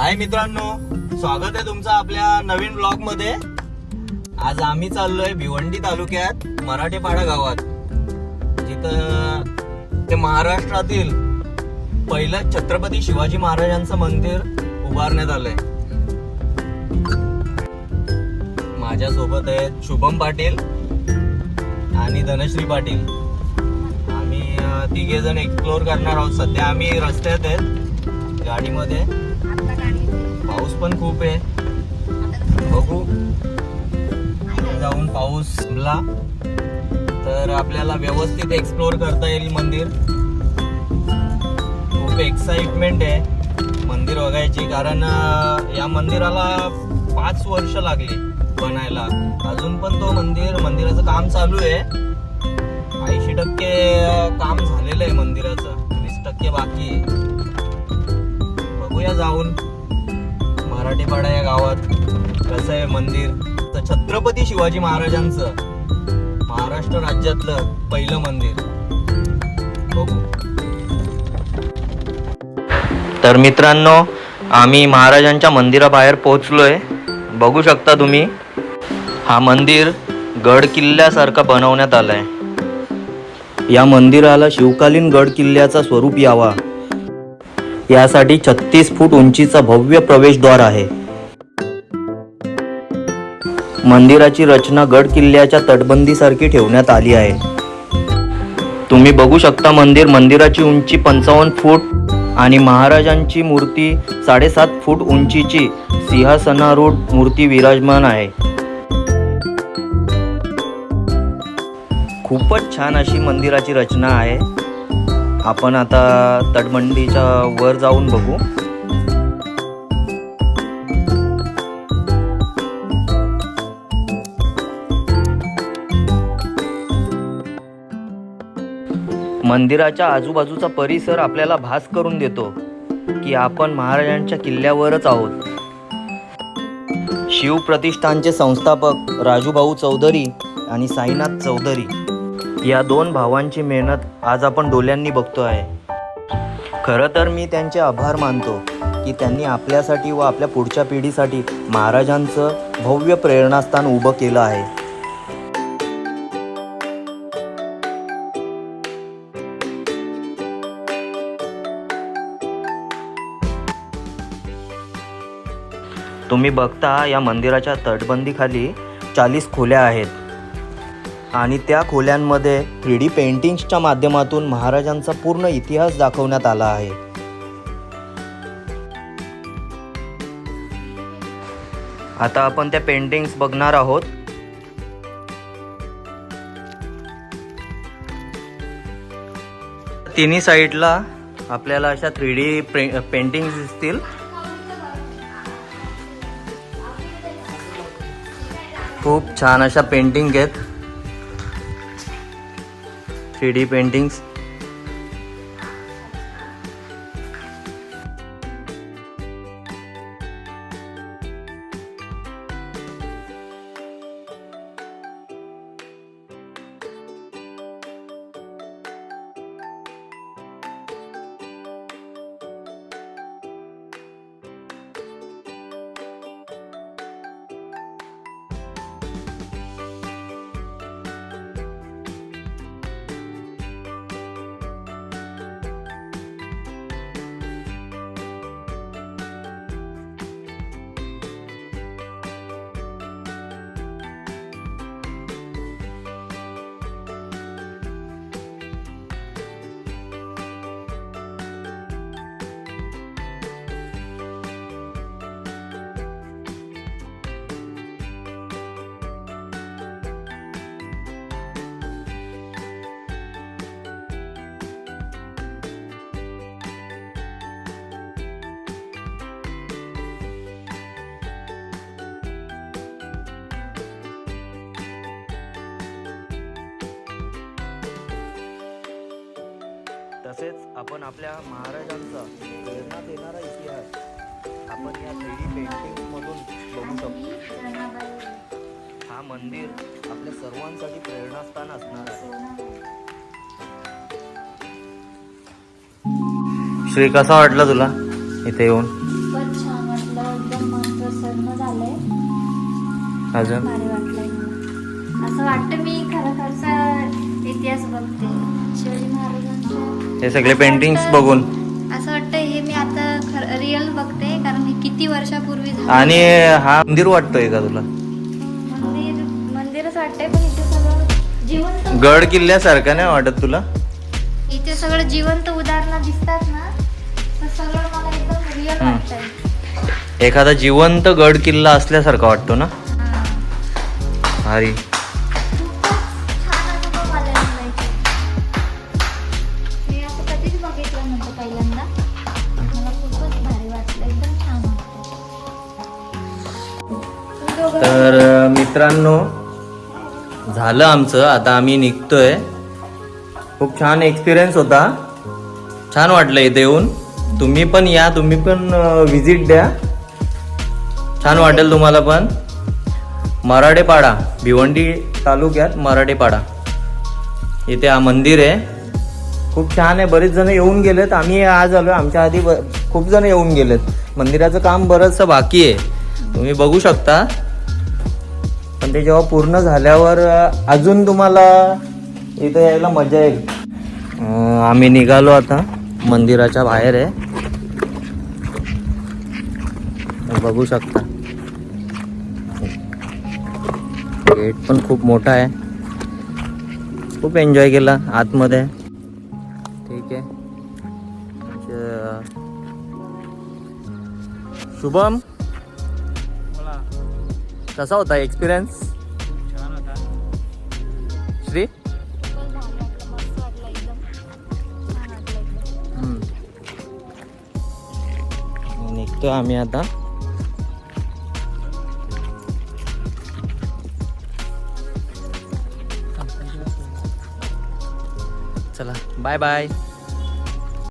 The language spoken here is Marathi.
हाय मित्रांनो स्वागत आहे तुमचं आपल्या नवीन ब्लॉगमध्ये आज आम्ही चाललोय भिवंडी तालुक्यात मराठेपाडा गावात. जिथं ते महाराष्ट्रातील पहिलं छत्रपती शिवाजी महाराजांचं मंदिर उभारण्यात आलंय. माझ्या सोबत आहेत शुभम पाटील आणि धनश्री पाटील. आम्ही तिघे जण एक्सप्लोर करणार आहोत. सध्या आम्ही रस्त्यात आहेत गाडीमध्ये. पाऊस पण खूप आहे. बघू. जाऊन पाऊस थांबला. तर आपल्याला व्यवस्थित एक्सप्लोर करता येईल मंदिर. खूप एक्साइटमेंट आहे मंदिर बघायची. कारण या मंदिराला पाच वर्ष लागली बनायला. अजून पण तो मंदिर मंदिराचं काम चालू आहे. ऐंशी टक्के काम झालेलं आहे मंदिराचं. वीस टक्के बाकी. बघूया जाऊन. मराठीपाडा या गावात कसं आहे मंदिर? तर छत्रपती शिवाजी महाराजांचं महाराष्ट्र राज्यातलं पहिलं मंदिर. बघू. तर मित्रांनो आम्ही महाराजांच्या मंदिराबाहेर पोहोचलोय. बघू शकता तुम्ही हा मंदिर गड किल्ल्यासारखा बनवण्यात आलाय. या मंदिराला शिवकालीन गड किल्ल्याचा स्वरूप यावा. यासाठी छत्तीस फूट उंचीचा भव्य प्रवेशद्वार आहे. मंदिराची रचना गड किल्ल्याच्या तटबंदीसारखी ठेवण्यात आली आहे. तुम्ही बघू शकता मंदिर मंदिराची उंची पंचावन्न फूट आणि महाराजांची मूर्ती साडेसात फूट उंचीची सिंहासनारूढ मूर्ती विराजमान आहे. खूपच छान अशी मंदिराची रचना आहे. आपण आता तटबंदीच्या वर जाऊन बघू. मंदिराच्या आजूबाजूचा परिसर आपल्याला भास करून देतो की आपण महाराजांच्या किल्ल्यावरच आहोत. शिव प्रतिष्ठानचे संस्थापक राजूभाऊ चौधरी आणि साईनाथ चौधरी या दोन भावांची मेहनत आज आपण डोल्यांनी बघतो आहे. खरं तर मी त्यांचे आभार मानतो की त्यांनी आपल्यासाठी व आपल्या पुढच्या पिढीसाठी महाराजांचं भव्य प्रेरणास्थान उभं केलं आहे. तुम्ही बघता या मंदिराच्या तटबंदीखाली चाळीस खोल्या आहेत. आणि त्या खोल्यांमध्ये थ्री डी पेंटिंग्सच्या माध्यमातून महाराजांचा पूर्ण इतिहास दाखवण्यात आला आहे. आता आपण त्या पेंटिंग्स बघणार आहोत. तिन्ही साईडला आपल्याला अशा थ्री डी पेंटिंग्स दिसतील. खूप छान अशा पेंटिंग आहेत. थ्री डी तसेच आपण आपल्या महाराजांचा प्रेरणा देणारा इतिहास आपण या थ्री डी पेंटिंगमधून बघू शकतो. हा मंदिर आपल्या सर्वांसाठी प्रेरणास्थान असणार आहे. श्री कसा वाटला तुला इथे येऊन? अजून? असं वाटतं मी खरोखरचा इतिहास बघते. शिवाजी महाराजांचा हे सगळे पेंटिंग्स वाटतं- बघून. असं वाटतं हे मी आता रिअल बघते कारण हे किती वर्षापूर्वी आणि हा मंदिर वाटतोय का तुला? मंदिर मंदिरच वाटतंय पण इथे सगळं जिवंत गड किल्ल्यासारखं नाही वाटत तुला? इथे सगळं जिवंत उदाहरणं दिसतात ना तर सगळं मला एकदम रिअल. वाटतंय. एखादा जिवंत गड किल्ला असल्यासारखा वाटतो ना. भारी. मित्रांनो झालं आमचं. आता आम्ही निघतोय. खूप छान एक्सपिरियन्स होता. छान वाटलं इथे येऊन. तुम्ही पण या तुम्ही पण व्हिजिट द्या. छान वाटेल तुम्हाला पण. मराठेपाडा भिवंडी तालुक्यात मराठेपाडा. इथे हा मंदिर आहे. खूप छान आहे. बरेच जण येऊन गेलेत. आम्ही आज आलो आमच्या आधी खूप जण येऊन गेलेत. मंदिराचं काम बरंचसं बाकी आहे. तुम्ही बघू शकता. पण ते जेव्हा पूर्ण झाल्यावर अजून तुम्हाला इथं यायला मजा येईल. आम्ही निघालो आता मंदिराच्या बाहेर आहे. बघू शकता. गेट पण खूप मोठा आहे. खूप एन्जॉय केला आतमध्ये. ठीक आहे. म्हणजे, शुभम. कसा होता एक्सपिरियन्स छान होता. श्री. निघतो आम्ही आता. चला बाय बाय